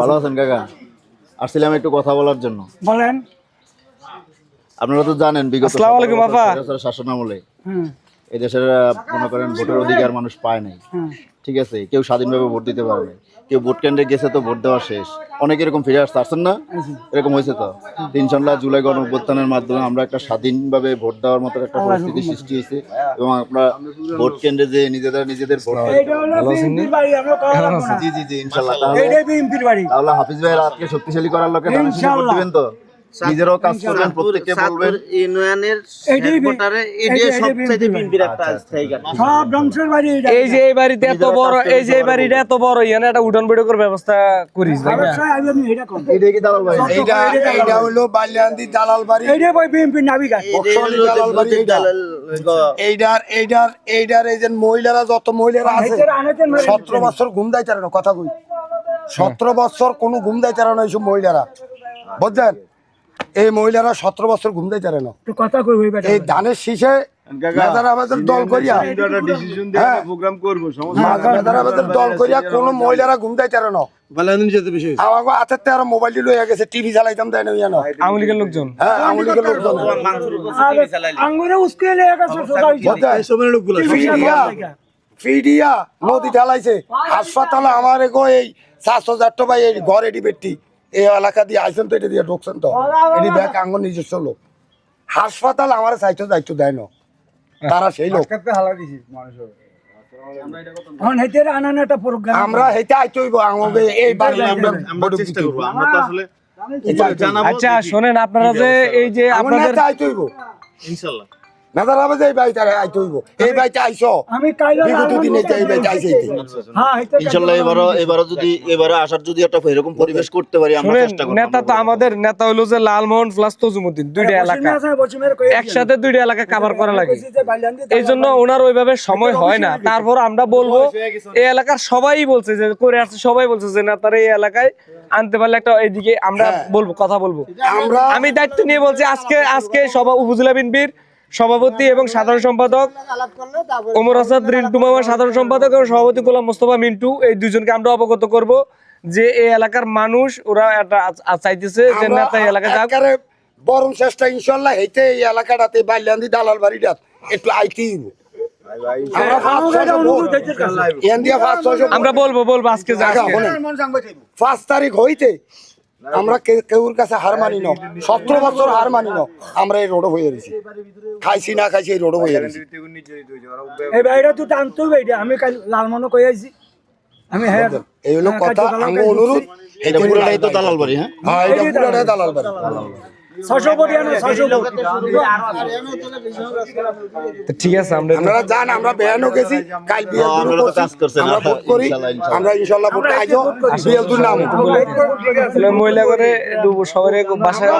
ভালো আছেন? কাকা? আসছিলাম একটু কথা বলার জন্য। বলেন। আপনারা তো জানেন বিগত আসসালামু আলাইকুম, শাসন আমলে এই দেশের মনে করেন ভোটের অধিকার মানুষ পায় নাই। ঠিক আছে কেউ স্বাধীনভাবে ভোট দিতে পারে নাই। কেউ ভোট কেন্দ্রে গেছে তো ভোট দেওয়া শেষ। অনেক এরকম ফিরে আসতে আসছেন না। এরকম হয়েছে তো। তিন সন্ধ্যা জুলাই গণ অভ্যুত্থানের মাধ্যমে আমরা একটা স্বাধীনভাবে ভোট দেওয়ার মতো একটা পরিস্থিতি সৃষ্টি হয়েছে এবং আপনার ভোট কেন্দ্রে যে নিজেদের নিজেদের ভোট জি জি জি ইনশাল্লাহ তাহলে এইটাই বিএনপির বাড়ি। তাহলে হাফিজ ভাইয়ের আজকে শক্তিশালী করার লোকের ভোট। দিবেন তো? নিজেরও কাজ করবেন প্রত্যেককে বলবেন। ইউনিয়নের হেডকোয়ার্টারে এইটাই সবচেয়ে বিএনপির একটা সব ধ্বংসের বাড়ি এই যে এই বাড়িতে এত বড় এই যে এই বাড়িটা এত বড় ইয়ানে একটা উঠান বৈঠকের ব্যবস্থা করিস ভাই এটা কি দালাল ভাই এইটা এইটা হলো বালিয়ান্দি দালাল বাড়ি। দালাল এইটা। এইটার এইটার এইটার এই যে মহিলারা যত মহিলারা আছে সতেরো বছর ঘুম দেয় তারা কথা কই। সতেরো বছর কোনো ঘুম দেয় তারা না এইসব মহিলারা। বুঝছেন? এই মহিলারা সতেরো বছর ঘুম দেয় তারা না কথা কই এই ধানের শীষে দল করিয়া হ্যাঁ দল করিয়া কোনো মহিলারা ঘুম দেয় তারা না আমাকে হাতের তে আরও মোবাইল লইয়া গেছে টিভি চালাইতাম দেয় না আওয়ামী লীগের লোকজন হ্যাঁ আওয়ামী লীগের লোকজন আঙ্গুরে উস্কে লেগে গেছে সোজা হইছে। ফিডিয়া ফিডিয়া নদী ঢালাইছে হাসপাতালে আমার এগো এই সাতশো হাজার টাকা এই ঘর এটি বেটি এই এলাকা দিয়ে আইসেন তো এটা দিয়ে ঢুকছেন তো। এটি ব্যাগ আঙ্গন নিজস্ব লোক। হাসপাতাল আমার সাহিত্য দায়িত্ব দেয় না। তারা সেই লোক। এখন হেতের আনান আমরা হেঁটে আইতে হইব আমাকে এই বাড়ি আমরা চেষ্টা করব আমরা তো আসলে এটা আইতে হইব। আচ্ছা শোনেন আপনারা যে এই যে আপনাদের ইনশাল্লাহ। হবে যে এই বাড়িতে আইতে হইব। এই বাড়িতে আইসো আমি কাইলো বিগত দিনে তো এই বাড়িতে আইসে হ্যাঁ এবারও যদি এবারে আসার যদি একটা এরকম পরিবেশ করতে পারি আমরা চেষ্টা করব নেতা তো আমাদের নেতা হইল যে লালমোহন প্লাস তজুমুদ্দিন দুইটা এলাকা। একসাথে দুইটা এলাকা কাভার করা লাগে। এই জন্য ওনার ওইভাবে সময় হয় না। তারপর আমরা বলব এই এলাকার সবাই বলছে যে করে আসছে সবাই বলছে যে নেতারা এই এলাকায় আনতে পারলে একটা এদিকে আমরা বলব কথা বলব। আমরা আমি দায়িত্ব নিয়ে বলছি আজকে আজকে সভা উপজেলা বিএনপির সভাপতি এবং সাধারণ সম্পাদক ওমর আসাদ রিন্টু মামা সাধারণ সম্পাদক এবং সভাপতি গোলাম মোস্তফা মিন্টু। এই দুজনকে আমরা অবগত করব যে এই এলাকার মানুষ ওরা একটা চাইতেছে যে নেতা এই এলাকায় যাক। বরং চেষ্টা ইনশাল্লাহ হেঁটে এই এলাকাটাতে বাল্যান্দি দালাল বাড়িটা একটু আইতেই হইব। আমরা বলব বলব আজকে পাঁচ তারিখ হইতে আমরা কে- কেউর কাছে হার মানি না। সতেরো বছর হার মানি না। আমরা এই রোডও হয়ে গেছি খাইছি না খাইছি এই রোডও হয়ে গেছি এই বাইরা তুই টানতো বাইরে আমি কাল লালমনো কই আইছি। আমি হ্যাঁ এই হলো হ্যাঁ, কথা আমি অনুরোধ এটা পুরোটাই তো দালাল বাড়ি হ্যাঁ? হ্যাঁ এটা পুরোটাই দালাল বাড়ি। কোটি আনো ঠিক আছে আমরা আপনারা যান আমরা বেয়ানো গেছি। কাল বিয়ের দিনও আপনারা করছি। আমরা ভোট করি। ভোট আইজো নাম। মহিলা করে একটু সবাই বাসায়